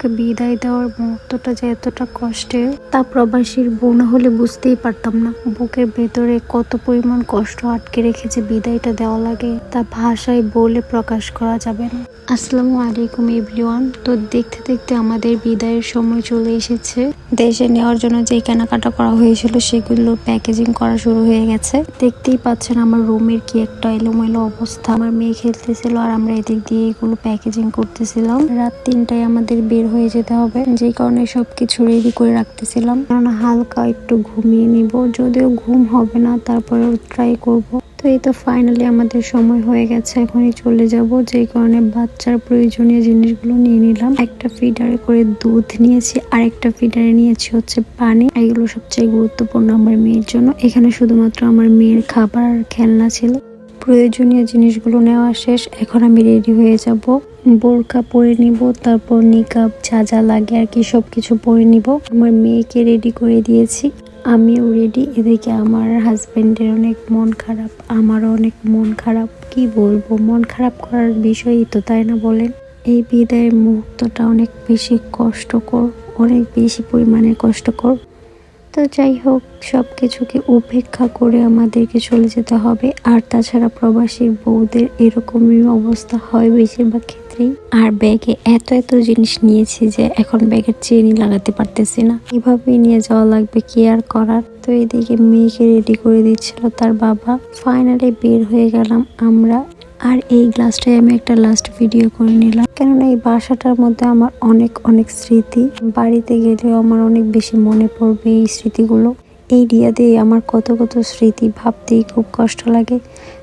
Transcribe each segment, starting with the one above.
আম্মুকে বিদায় দেওয়ার মুহূর্তটা যে এতটা কষ্টের, তা প্রবাসীর বউ না হলে বুঝতেই পারতাম না। বুকের ভেতরে কত পরিমাণ কষ্ট আটকে রেখেছে বিদায়টা দেওয়া লাগে, তা ভাষায় বলে প্রকাশ করা যাবে না। আসসালামু আলাইকুম এভরিওয়ান। তো দেখতে দেখতে আমাদের বিদায়ের সময় চলে এসেছে। দেশে নেওয়ার জন্য যে কেনাকাটা করা হয়েছিল, সেগুলো প্যাকেজিং করা শুরু হয়ে গেছে। দেখতেই পাচ্ছেন আমার রুমের কি একটা এলোমেলো অবস্থা। আমার মেয়ে খেলতেছিল আর আমরা এদিক দিয়ে এগুলো প্যাকেজিং করতেছিলাম। রাত তিনটায় আমাদের বের হয়ে যেতে হবে। যে কারণে সবকিছু রেডি করে রাখতেছিলাম। কারণ হালকা একটু ঘুমিয়ে নিব। যদিও ঘুম হবে না তারপরে ট্রাই করব। তো এই তো ফাইনালি আমাদের সময় হয়ে গেছে। এখনই চলে যাব। যে কারণে বাচ্চার প্রয়োজনীয় জিনিসগুলো নিয়ে নিলাম। একটা ফিডারে করে দুধ নিয়েছি। আর একটা ফিডারে নিয়েছি হচ্ছে পানি। এগুলো সবচেয়ে গুরুত্বপূর্ণ আমার মেয়ের জন্য। এখানে শুধুমাত্র আমার মেয়ের খাবার আর খেলনা ছিল। প্রয়োজনীয় জিনিসগুলো নেওয়া শেষ। এখন আমি রেডি হয়ে যাব। বোরকা পরে নিব, তারপর নিকাব যা যা লাগে আর কি সব কিছু পরে নিব। আমার মেয়েকে রেডি করে দিয়েছি। আমিও রেডি এদিকে আমার হাজবেন্ডের অনেক মন খারাপ, আমারও অনেক মন খারাপ। কি বলব, মন খারাপ করার বিষয়ই তো, তাই না বলেন? এই বিদায়ের মুহূর্তটা অনেক বেশি কষ্টকর, অনেক বেশি পরিমাণে কষ্টকর। তো যাই হোক সব কিছুকে উপেক্ষা করে আমাদেরকে চলে যেতে হবে। আর তাছাড়া প্রবাসী বউদের এরকমই অবস্থা হয় বেশিরভাগ ক্ষেত্রেই। আর ব্যাগে এত এত জিনিস নিয়েছি যে এখন ব্যাগের চেনই লাগাতে পারতেছি না। এভাবেই নিয়ে যাওয়া লাগবে কি আর করার? তো এদিকে মেয়েকে রেডি করে দিচ্ছিল তার বাবা। ফাইনালি বের হয়ে গেলাম আমরা। আর এই গ্লাসটাই আমি একটা লাস্ট ভিডিও করে নিলাম। কেননা এই বাসাটার মধ্যে আমার অনেক অনেক স্মৃতি। বাড়িতে গেলেও আমার অনেক বেশি মনে পড়বে এই স্মৃতিগুলো। এই দিয়ে আমার কত কত স্মৃতি ভাবতেই খুব কষ্ট লাগে।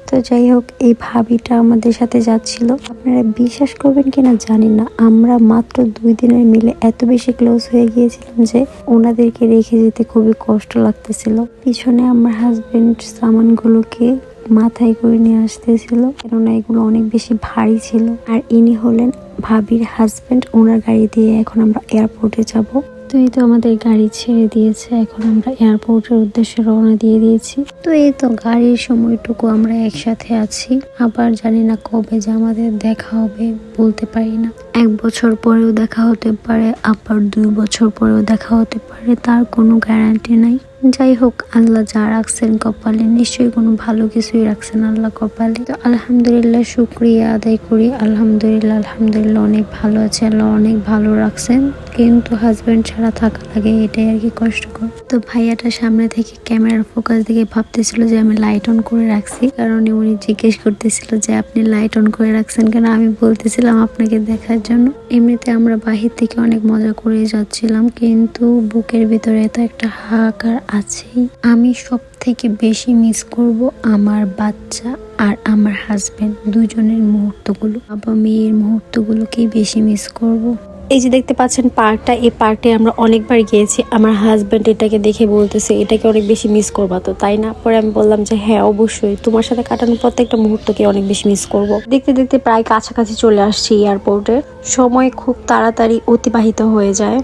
তো যাই হোক, এই ভাবিটা আমাদের সাথে যাচ্ছিল। আপনারা বিশ্বাস করবেন কিনা জানি না। আমরা মাত্র দুই দিনের মিলে এত বেশি ক্লোজ হয়ে গিয়েছিলাম যে ওনাদেরকে রেখে যেতে খুবই কষ্ট লাগতেছিল। পিছনে আমার হাজবেন্ড সামানগুলোকে মাথায় করে নিয়ে আসতেছিল। কেননা এগুলো অনেক বেশি ভারী ছিল। আর ইনি হলেন ভাবির হাজবেন্ড ওনার গাড়ি দিয়ে এখন আমরা এয়ারপোর্টে যাব। তো এই তো আমাদের গাড়ি ছেড়ে দিয়েছে। এখন আমরা এয়ারপোর্টের উদ্দেশ্যে রওনা দিয়ে দিয়েছি। তো এই তো গাড়ির সময়টুকু আমরা একসাথে আছি। আবার জানি না কবে যে আমাদের দেখা হবে, বলতে পারি না। এক বছর পরেও দেখা হতে পারে, আবার দুই বছর পরেও দেখা হতে পারে। তার কোনো গ্যারান্টি নাই। যাই হোক আল্লাহ যা রাখছেন কপালে, নিশ্চয়ই কোনো ভালো কিছুই রাখছেন আল্লাহ কপালে। তো আলহামদুলিল্লাহ শুক্রিয়া আদায় করি। আলহামদুলিল্লাহ আলহামদুলিল্লাহ অনেক ভালো আছে, আল্লাহ অনেক ভালো রাখছেন। কিন্তু হাজব্যান্ড ছাড়া থাকা লাগে, এটাই আর কি কষ্টকর। তো ভাইয়াটা সামনে থেকে ক্যামেরার ফোকাস দিকে ভাবতেছিল যে আমি লাইট অন করে রাখছি। কারণ উনি জিজ্ঞেস করতেছিল যে, আপনি লাইট অন করে রাখছেন কেন? আমি বলতেছিলাম আপনাকে দেখার জন্য। এমনিতে আমরা বাহির থেকে অনেক মজা করে যাচ্ছিলাম, কিন্তু বুকের ভিতরে তো একটা হাহাকার আছেই। আমি সব থেকে বেশি মিস করব আমার বাচ্চা আর আমার হাজবেন্ড দুজনের মুহূর্তগুলো। বাবা মেয়ের মুহূর্তগুলোকেই বেশি মিস করব। এই যে দেখতে পাচ্ছেন পার্কটা, এই পার্কে আমরা অনেকবার গিয়েছি। আমার হাজব্যান্ড এটাকে দেখে বলতেছে, এটাকে অনেক বেশি মিস করবা তো, তাই না? পরে আমি বললাম যে হ্যাঁ অবশ্যই। তোমার সাথে কাটানো প্রত্যেকটা মুহূর্তকে অনেক বেশি মিস করব। দেখতে দেখতে প্রায় কাছাকাছি চলে আসছি এয়ারপোর্টে সময় খুব তাড়াতাড়ি অতিবাহিত হয়ে যায়।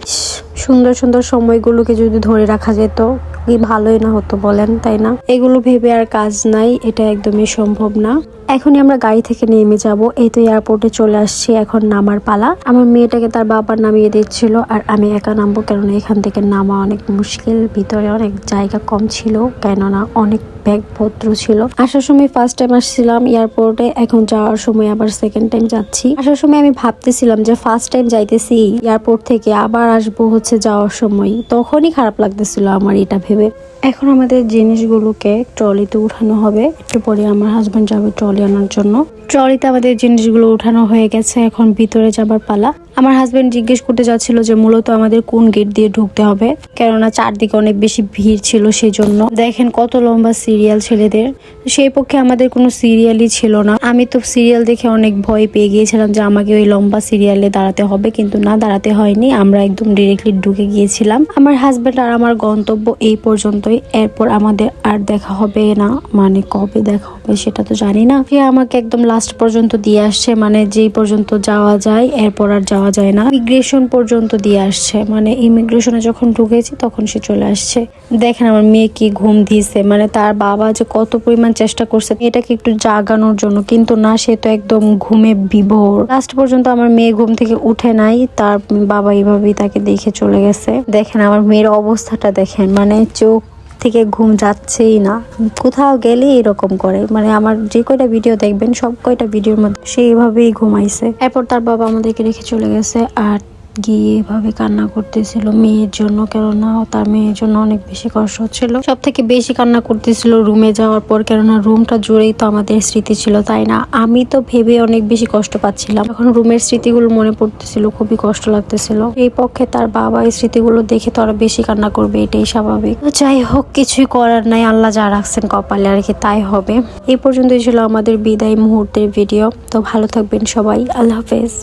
সুন্দর সুন্দর সময়গুলোকে যদি ধরে রাখা যেত ভালোই না হতো বলেন, তাই না? এগুলো ভেবে আর কাজ নাই, এটা একদমই সম্ভব না। এখনই আমরা গাড়ি থেকে নেমে যাব। এই তো এয়ারপোর্টে চলে আসছি, এখন নামার পালা। আমার মেয়েটাকে তার বাবার নামিয়ে দিচ্ছিল, আর আমি একা নামবো কেননা এখান থেকে নামা অনেক মুশকিল, ভিতরে অনেক জায়গা কম ছিল, কেননা অনেক ব্যাগপত্র ছিল। আসার সময় ফার্স্ট টাইম আসছিলাম এয়ারপোর্টে এখন যাওয়ার সময় আবার সেকেন্ড টাইম যাচ্ছি। আসার সময় আমি ভাবতেছিলাম যে ফার্স্ট টাইম যাইতেছি এয়ারপোর্ট থেকে আবার আসব হচ্ছে যাওয়ার সময়। তখনই খারাপ লাগতেছিল আমার এটা ভেবে। এখন আমাদের জিনিসগুলোকে ট্রলিতে উঠানো হবে। একটু পরে আমার হাজবেন্ড যাবে ট্রলি আনার জন্য। ট্রলিতে আমাদের জিনিসগুলো উঠানো হয়ে গেছে, এখন ভিতরে যাবার পালা। আমার হাজবেন্ড জিজ্ঞেস করতে যাচ্ছিল যে, মূলত আমাদের কোন গেট দিয়ে ঢুকতে হবে? কেননা চারদিকে অনেক বেশি ভিড় ছিল সেই জন্য দেখেন কত লম্বা সিরিয়াল ছেলেদের। সেই পক্ষে আমাদের কোনো সিরিয়ালই ছিল না। আমি তো সিরিয়াল দেখে অনেক ভয় পেয়ে গিয়েছিলাম যে, আমাকে ওই লম্বা সিরিয়ালে দাঁড়াতে হবে। কিন্তু না, দাঁড়াতে হয়নি। আমরা একদম ডিরেক্টলি ঢুকে গিয়েছিলাম। আমার হাজবেন্ড আর আমার গন্তব্য এই পর্যন্তই। এরপর আমাদের আর দেখা হবে না। মানে কবে দেখা হবে সেটা তো জানি না। আমাকে একদম লাস্ট লাস্ট পর্যন্ত দিয়ে আসছে মানে যেই পর্যন্ত যাওয়া যায়, এরপর আর যাওয়া যায় না। ইমিগ্রেশন পর্যন্ত দিয়ে আসছে মানে ইমিগ্রেশনে যখন ঢুকেছি তখন সে চলে আসছে। দেখেন আমার মেয়ে কি ঘুম দিয়েছে মানে তার বাবা যে কত পরিমাণ চেষ্টা করছে এটাকে একটু জাগানোর জন্য, কিন্তু না, সে তো একদম ঘুমে বিভোর। লাস্ট পর্যন্ত আমার মেয়ে ঘুম থেকে উঠে নাই, তার বাবা এইভাবেই তাকে দেখে চলে গেছে। দেখেন আমার মেয়ের অবস্থাটা দেখেন মানে চোখ থেকে ঘুম যাচ্ছেই না। কোথাও গেলে এরকম করে। মানে আমার যে কয়টা ভিডিও দেখবেন, সব কয়টা ভিডিওর মধ্যে সে এভাবেই ঘুমাইছে। এরপর তার বাবা আমাদেরকে রেখে চলে গেছে। আর গিয়ে এভাবে কান্না করতেছিল মেয়ের জন্য, কেননা তার মেয়ের জন্য অনেক বেশি কষ্ট হচ্ছিল। সব থেকে বেশি কান্না করতেছিল রুমে যাওয়ার পর, কেননা রুমটা জুড়েই তো আমাদের স্মৃতি ছিল, তাই না? আমি তো ভেবে অনেক বেশি কষ্ট পাচ্ছিলাম। এখন রুমের স্মৃতিগুলো মনে পড়তেছিল, খুবই কষ্ট লাগতেছিল। এই পক্ষে তার বাবা এই স্মৃতিগুলো দেখে তো আরও বেশি কান্না করবে, এটাই স্বাভাবিক। তো যাই হোক, কিছুই করার নাই, আল্লাহ যা রাখছেন কপালে আর কি, তাই হবে। এই পর্যন্তই ছিল আমাদের বিদায় মুহূর্তের ভিডিও। তো ভালো থাকবেন সবাই, আল্লাহ হাফেজ।